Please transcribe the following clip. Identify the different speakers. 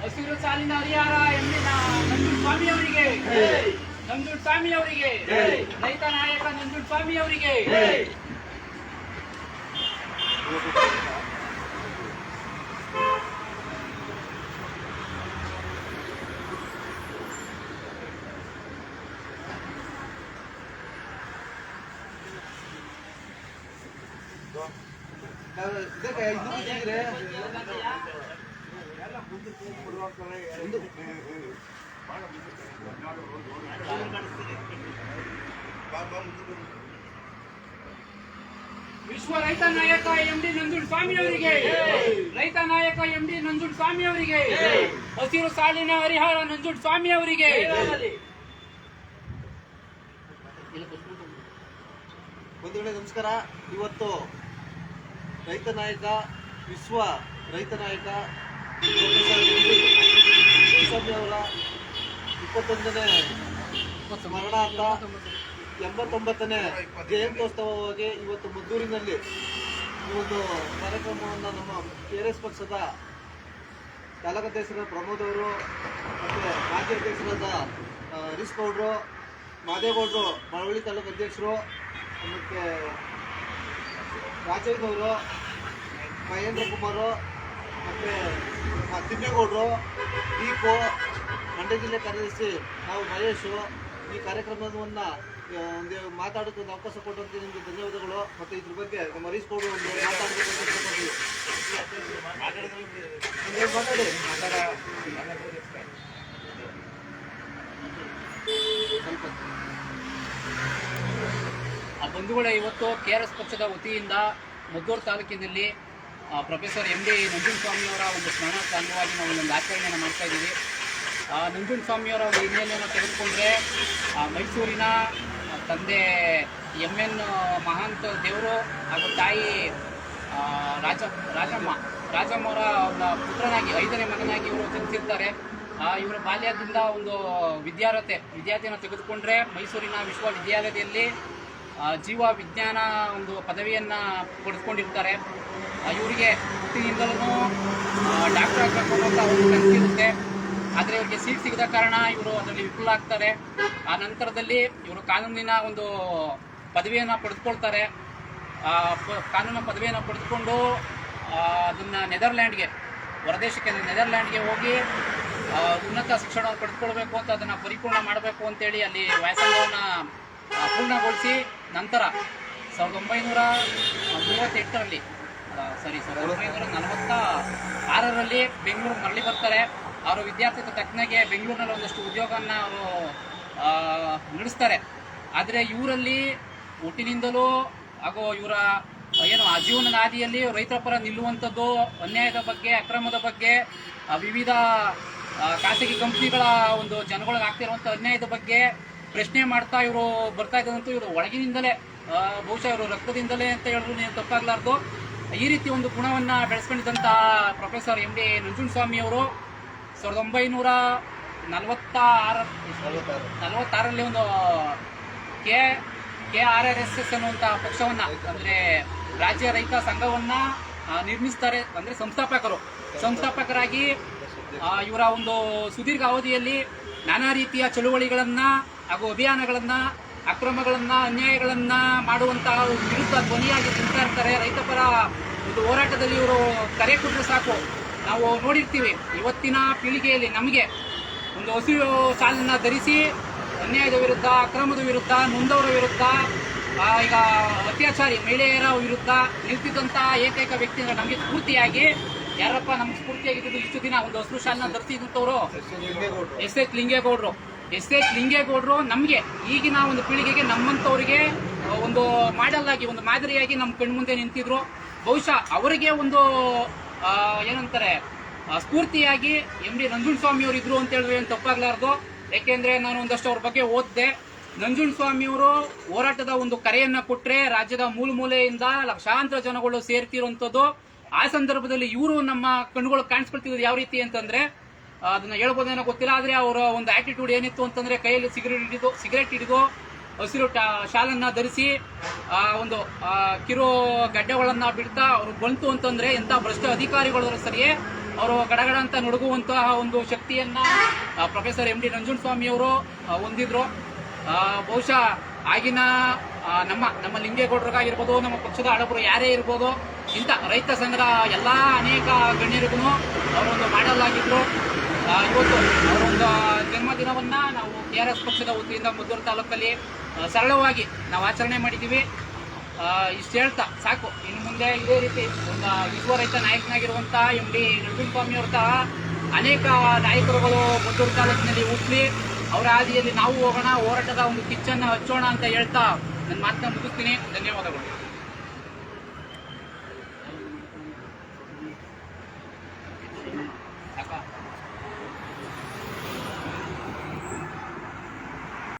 Speaker 1: ಹಸಿರು ಸಾಲಿನ ಹರಿಹರ ಎಂದಿನ ನಂಜುಡ್ ಸ್ವಾಮಿ ಅವರಿಗೆ. ನಂಜುಡ್ ಸ್ವಾಮಿ ಅವರಿಗೆ. ರೈತ ನಾಯಕ ನಂಜುಡ್ ಸ್ವಾಮಿ ಅವರಿಗೆ. ವಿಶ್ವ ರೈತ ನಾಯಕ ಎಂ ಡಿ ನಂಜುಂಡ ಸ್ವಾಮಿ ಅವರಿಗೆ. ರೈತ ನಾಯಕ ಎಂ ಡಿ ಸ್ವಾಮಿ ಅವರಿಗೆ. ಹಸಿರು ಸಾಲಿನ ಹರಿಹರ ನಂಜುಂಡ ಸ್ವಾಮಿ ಅವರಿಗೆ
Speaker 2: ನಮಸ್ಕಾರ. ಇವತ್ತು ರೈತ ನಾಯಕ, ವಿಶ್ವ ರೈತ ನಾಯಕ ಅವರ ಇಪ್ಪತ್ತೊಂದನೇ ಸ್ಮರಣಾರ್ಥ ಎಂಬತ್ತೊಂಬತ್ತನೇ ಜಯಂತ್ಯೋತ್ಸವವಾಗಿ ಇವತ್ತು ಮದ್ದೂರಿನಲ್ಲಿ ಈ ಒಂದು ಕಾರ್ಯಕ್ರಮವನ್ನು ನಮ್ಮ ಕೆ ಆರ್ ಎಸ್ ಪಕ್ಷದ ಚಾಲಕಾಧ್ಯಕ್ಷರ ಪ್ರಮೋದ್ ಅವರು ಮತ್ತು ರಾಜ್ಯ ಅಧ್ಯಕ್ಷರಾದ ಹರೀಶ್ ಗೌಡ್ರು, ಮಾದೇಗೌಡರು ಮಳವಳ್ಳಿ ತಾಲೂಕು ಅಧ್ಯಕ್ಷರು, ಮತ್ತು ರಾಜೇಗೌಡರು ಮಹೇಂದ್ರ ಕುಮಾರು ಮತ್ತು ತಿಮ್ಮೇಗೌಡರು ದೀಪು ಮಂಡ್ಯ ಜಿಲ್ಲೆ ಕಾರ್ಯದರ್ಶಿ ನಾವು ಮಹೇಶು ಈ ಕಾರ್ಯಕ್ರಮವನ್ನು ಒಂದು ಮಾತಾಡೋಕ್ಕೆ ಒಂದು ಅವಕಾಶ ಕೊಟ್ಟಂತೆ ನಿಮಗೆ ಧನ್ಯವಾದಗಳು. ಮತ್ತು ಇದ್ರ ಬಗ್ಗೆ ನಮ್ಮ ಹರೀಶ್ ಗೌಡರು ಒಂದು ಮಾತಾಡಬೇಕು ಮಾತಾಡಿ? ಇಷ್ಟಪಡ್ತೀವಿ.
Speaker 1: ಆ ಬಂಧುಗಳೇ ಇವತ್ತು ಕೆ ಆರ್ ಎಸ್ ಪಕ್ಷದ ವತಿಯಿಂದ ಮದ್ದೂರು ತಾಲೂಕಿನಲ್ಲಿ ಪ್ರೊಫೆಸರ್ ಎಂ ಡಿ ನಂಜುಂಡ ಸ್ವಾಮಿಯವರ ಒಂದು ಸ್ಮರಣಾರ್ಥ ಅಂಗವಾಗಿ ನಾವು ಒಂದು ಆಚರಣೆಯನ್ನು ಮಾಡ್ತಾ ಇದ್ದೀವಿ. ಆ, ನಂಜುಂಡ ಸ್ವಾಮಿಯವರ ಒಂದು ಹಿನ್ನೆಲೆಯನ್ನು ತೆಗೆದುಕೊಂಡ್ರೆ ಮೈಸೂರಿನ ತಂದೆ ಎಂ ಎನ್ ಮಹಾಂತ ದೇವರು ಹಾಗೂ ತಾಯಿ ರಾಜ ರಾಜಮ್ಮ ರಾಜಮ್ಮವರ ಒಂದು ಪುತ್ರನಾಗಿ ಐದನೇ ಮಗನಾಗಿ ಇವರು ಜನಿಸಿರ್ತಾರೆ. ಇವರ ಬಾಲ್ಯದಿಂದ ಒಂದು ವಿದ್ಯಾರ್ಹತೆ ವಿದ್ಯಾರ್ಥಿಯನ್ನು ತೆಗೆದುಕೊಂಡ್ರೆ ಮೈಸೂರಿನ ವಿಶ್ವವಿದ್ಯಾಲಯದಲ್ಲಿ ಜೀವ ವಿಜ್ಞಾನ ಒಂದು ಪದವಿಯನ್ನು ಪಡೆದುಕೊಂಡಿರ್ತಾರೆ. ಇವರಿಗೆ ಹುಟ್ಟಿನಿಂದಲೂ ಡಾಕ್ಟರ್ ಆಗಬೇಕು ಅನ್ನೋಂಥ ಒಂದು ಕನಸಿರುತ್ತೆ ಆದರೆ ಇವರಿಗೆ ಸೀಟ್ ಸಿಗದ ಕಾರಣ ಇವರು ಅದರಲ್ಲಿ ವಿಫಲರಾಗ್ತಾರೆ ಆ ನಂತರದಲ್ಲಿ ಇವರು ಕಾನೂನಿನ ಒಂದು ಪದವಿಯನ್ನು ಪಡೆದುಕೊಳ್ತಾರೆ. ಕಾನೂನು ಪದವಿಯನ್ನು ಪಡೆದುಕೊಂಡು ಅದನ್ನು ನೆದರ್ಲ್ಯಾಂಡ್ಗೆ, ಹೊರದೇಶಕ್ಕೆ ನೆದರ್ಲ್ಯಾಂಡ್ಗೆ ಹೋಗಿ ಉನ್ನತ ಶಿಕ್ಷಣವನ್ನು ಪಡೆದುಕೊಳ್ಬೇಕು ಅಂತ ಅದನ್ನು ಪರಿಪೂರ್ಣ ಮಾಡಬೇಕು ಅಂತೇಳಿ ಅಲ್ಲಿ ವ್ಯಾಸಂಗವನ್ನು ಪೂರ್ಣಗೊಳಿಸಿ ನಂತರ ಸಾವಿರದ ಒಂಬೈನೂರ ಮೂವತ್ತೆಂಟರಲ್ಲಿ ಸಾರಿ ಸಾವಿರದ ಒಂಬೈನೂರ ನಲವತ್ತ ಆರರಲ್ಲಿ ಬೆಂಗಳೂರು ಮರಳಿ ಬರ್ತಾರೆ. ಅವರು ವಿದ್ಯಾರ್ಥಿ ತಕ್ಕನಾಗೆ ಬೆಂಗಳೂರಿನಲ್ಲಿ ಒಂದಷ್ಟು ಉದ್ಯೋಗವನ್ನು ಅವರು ನಡೆಸ್ತಾರೆ. ಆದರೆ ಇವರಲ್ಲಿ ಹುಟ್ಟಿನಿಂದಲೂ ಹಾಗೂ ಇವರ, ಏನು ಜೀವನದ ಹಾದಿಯಲ್ಲಿ ರೈತರ ಪರ ನಿಲ್ಲುವಂಥದ್ದು, ಅನ್ಯಾಯದ ಬಗ್ಗೆ, ಅಕ್ರಮದ ಬಗ್ಗೆ ವಿವಿಧ ಖಾಸಗಿ ಕಂಪ್ನಿಗಳ ಒಂದು ಜನಗಳಿಗೆ ಆಗ್ತಿರುವಂಥ ಅನ್ಯಾಯದ ಬಗ್ಗೆ ಪ್ರಶ್ನೆ ಮಾಡ್ತಾ ಇವರು, ಬರ್ತಾ ಇದ್ದಂತೂ ಇವರು ಒಳಗಿನಿಂದಲೇ ಬಹುಶಃ ಇವರು ರಕ್ತದಿಂದಲೇ ಅಂತ ಹೇಳಿದ್ರು ನೀವು ತಪ್ಪಾಗ್ಲಾರ್ದು. ಈ ರೀತಿ ಒಂದು ಗುಣವನ್ನ ಬೆಳೆಸ್ಕೊಂಡಿದ್ದಂಥ ಪ್ರೊಫೆಸರ್ ಎಂ ಡಿ ನಂಜುಂಡಸ್ವಾಮಿ ಅವರು ಸಾವಿರದ ಒಂಬೈನೂರ ನಲವತ್ತ ಆರ ಒಂದು K K R R S S ಅನ್ನುವಂಥ ಪಕ್ಷವನ್ನ, ಅಂದ್ರೆ ರಾಜ್ಯ ರೈತ ಸಂಘವನ್ನ ನಿರ್ಮಿಸ್ತಾರೆ. ಅಂದ್ರೆ ಸಂಸ್ಥಾಪಕರು. ಸಂಸ್ಥಾಪಕರಾಗಿ ಇವರ ಒಂದು ಸುದೀರ್ಘ ಅವಧಿಯಲ್ಲಿ ನಾನಾ ರೀತಿಯ ಚಳುವಳಿಗಳನ್ನ ಹಾಗೂ ಅಭಿಯಾನಗಳನ್ನ, ಅಕ್ರಮಗಳನ್ನ, ಅನ್ಯಾಯಗಳನ್ನ ಮಾಡುವಂತಹ ವಿರುದ್ಧ ಧ್ವನಿಯಾಗಿ ನಿಲ್ತಾ ಇರ್ತಾರೆ. ರೈತ ಪರ ಒಂದು ಹೋರಾಟದಲ್ಲಿ ಇವರು ಕರೆ ಕೊಟ್ಟರೆ ಸಾಕು. ನಾವು ನೋಡಿರ್ತೀವಿ, ಇವತ್ತಿನ ಪೀಳಿಗೆಯಲ್ಲಿ ನಮಗೆ ಒಂದು ಹಸಿರು ಸಾಲನ್ನು ಧರಿಸಿ, ಅನ್ಯಾಯದ ವಿರುದ್ಧ, ಅಕ್ರಮದ ವಿರುದ್ಧ, ನೊಂದವರ ವಿರುದ್ಧ ಈಗ ಅತ್ಯಾಚಾರಿ ಮಹಿಳೆಯರ ವಿರುದ್ಧ ನಿಲ್ತಿದ್ದಂಥ ಏಕೈಕ ವ್ಯಕ್ತಿ ಅಂದ್ರೆ ನಮಗೆ ಸ್ಫೂರ್ತಿಯಾಗಿ, ಯಾರಪ್ಪ ನಮ್ಗೆ ಸ್ಫೂರ್ತಿಯಾಗಿದ್ದು ಇಷ್ಟು ದಿನ ಒಂದು ಹಸಿರು ಶಾಲನ್ನ ಧರಿಸಿದಂಥವ್ರು? ಎಸ್ ಎಚ್ ಲಿಂಗೇಗೌಡರು. ಎಸ್ ಎಚ್ ಲಿಂಗೇಗೌಡರು ನಮಗೆ ಈಗಿನ ಒಂದು ಪೀಳಿಗೆಗೆ ನಮ್ಮಂಥವ್ರಿಗೆ ಒಂದು ಮಾಡೆಲ್ ಆಗಿ ಒಂದು ಮಾದರಿಯಾಗಿ ನಮ್ಮ ಕಣ್ಮುಂದೆ ನಿಂತಿದ್ರು. ಬಹುಶಃ ಅವರಿಗೆ ಒಂದು ಏನಂತಾರೆ ಸ್ಫೂರ್ತಿಯಾಗಿ ಎಂ ಡಿ ನಂಜುಂಡ ಸ್ವಾಮಿ ಅವರು ಇದ್ರು ಅಂತ ಹೇಳಿದ್ರೆ ಏನು ತಪ್ಪಾಗ್ಲಾರ್ದು. ಯಾಕೆಂದ್ರೆ ನಾನು ಒಂದಷ್ಟು ಅವ್ರ ಬಗ್ಗೆ ಓದಿದೆ. ಸ್ವಾಮಿ ಅವರು ಹೋರಾಟದ ಒಂದು ಕರೆಯನ್ನ ಕೊಟ್ರೆ ರಾಜ್ಯದ ಮೂಲ ಮೂಲೆಯಿಂದ ಲಕ್ಷಾಂತರ ಜನಗಳು ಸೇರ್ತಿರುವಂಥದ್ದು. ಆ ಸಂದರ್ಭದಲ್ಲಿ ಇವರು ನಮ್ಮ ಕಣ್ಣುಗಳು ಕಾಣಿಸ್ಕೊಳ್ತಿದ್ರು ಯಾವ ರೀತಿ ಅಂತಂದ್ರೆ ಅದನ್ನ ಹೇಳ್ಬೋದೇನೋ ಗೊತ್ತಿಲ್ಲ ಆದ್ರೆ ಅವರ ಒಂದು ಆಟಿಟ್ಯೂಡ್ ಏನಿತ್ತು ಅಂತಂದ್ರೆ ಕೈಯಲ್ಲಿ ಸಿಗರೇಟ್ ಹಿಡಿದು ಸಿಗರೇಟ್ ಹಿಡಿದು ಹಸಿರು ಶಾಲನ್ನ ಧರಿಸಿ ಆ ಒಂದು ಕಿರು ಗಡ್ಡೆಗಳನ್ನ ಬಿಡ್ತಾ ಅವರು ಬಂತು ಅಂತಂದ್ರೆ ಎಂತ ಭ್ರಷ್ಟ ಅಧಿಕಾರಿಗಳು ಸರಿಯೇ ಅವರು ಗಡಗಡ ಅಂತ ನಡುಗುವಂತಹ ಒಂದು ಶಕ್ತಿಯನ್ನ ಪ್ರೊಫೆಸರ್ ಎಂ ಡಿ ನಂಜುಂಡಸ್ವಾಮಿ ಅವರು ಹೊಂದಿದ್ರು. ಬಹುಶಃ ಆಗಿನ ನಮ್ಮ ನಮ್ಮ ಲಿಂಗೇಗೌಡರಿಗಾಗಿರ್ಬೋದು ನಮ್ಮ ಪಕ್ಷದ ಹಳಬರು ಯಾರೇ ಇರ್ಬೋದು ಇಂಥ ರೈತ ಸಂಘದ ಎಲ್ಲ ಅನೇಕ ಗಣ್ಯರಿಗೂ ಅವರೊಂದು ಮಾಡಲಾಗಿದ್ರು ಆ, ಇವತ್ತು ಅವರೊಂದು ಜನ್ಮದಿನವನ್ನ ನಾವು ಕೆ ಆರ್ ಎಸ್ ಪಕ್ಷದ ವತಿಯಿಂದ ಮದ್ದೂರು ತಾಲೂಕಲ್ಲಿ ಸರಳವಾಗಿ ನಾವು ಆಚರಣೆ ಮಾಡಿದ್ದೀವಿ. ಇಷ್ಟು ಹೇಳ್ತಾ, ಸಾಕು. ಇನ್ನು ಮುಂದೆ ಇದೇ ರೀತಿ ಒಂದು ರೈತ ನಾಯಕನಾಗಿರುವಂಥ ಎಂ ಡಿ ನರಸಿಂಹಸ್ವಾಮಿ ಅವ್ರ ಅನೇಕ ನಾಯಕರುಗಳು ಮದ್ದೂರು ತಾಲೂಕಿನಲ್ಲಿ ಹುಟ್ಟಲಿ ಅವರ ಹಾದಿಯಲ್ಲಿ ನಾವು ಹೋಗೋಣ, ಹೋರಾಟದ ಒಂದು ಕಿಚ್ಚನ್ನು ಹಚ್ಚೋಣ ಅಂತ ಹೇಳ್ತಾ ನನ್ನ ಮಾತನ್ನ ಮುಗಿಸ್ತೀನಿ. ಧನ್ಯವಾದಗಳು.